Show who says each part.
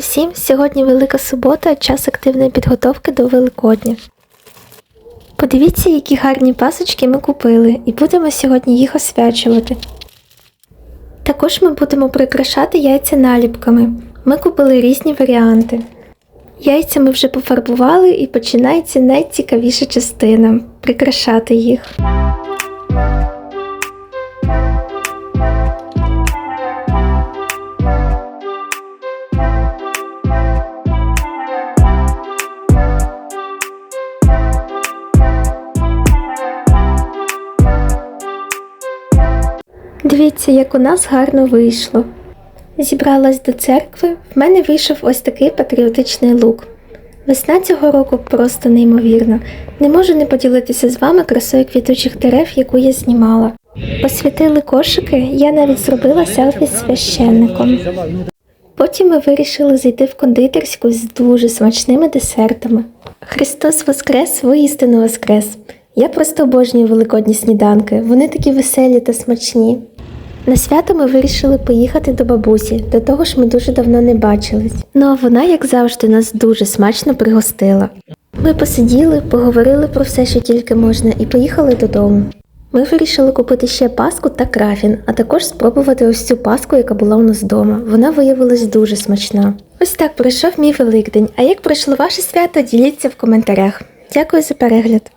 Speaker 1: всім! Сьогодні Велика субота, час активної підготовки до Великодня. Подивіться, які гарні пасочки ми купили, і будемо сьогодні їх освячувати. Також ми будемо прикрашати яйця наліпками. Ми купили різні варіанти. Яйця ми вже пофарбували і починається найцікавіша частина прикрашати їх. Дивіться, як у нас гарно вийшло. Зібралась до церкви, в мене вийшов ось такий патріотичний лук. Весна цього року просто неймовірна. Не можу не поділитися з вами красою квітучих дерев, яку я знімала. Освітили кошики, я навіть зробила селфі з священником. Потім ми вирішили зайти в кондитерську з дуже смачними десертами. Христос Воскрес, воістину Воскрес! Я просто обожнюю великодні сніданки, вони такі веселі та смачні. На свято ми вирішили поїхати до бабусі, до того ж ми дуже давно не бачились. Ну а вона, як завжди, нас дуже смачно пригостила. Ми посиділи, поговорили про все, що тільки можна, і поїхали додому. Ми вирішили купити ще паску та крафін, а також спробувати ось цю паску, яка була у нас вдома. Вона виявилась дуже смачна. Ось так пройшов мій Великдень. А як пройшло ваше свято, діліться в коментарях. Дякую за перегляд.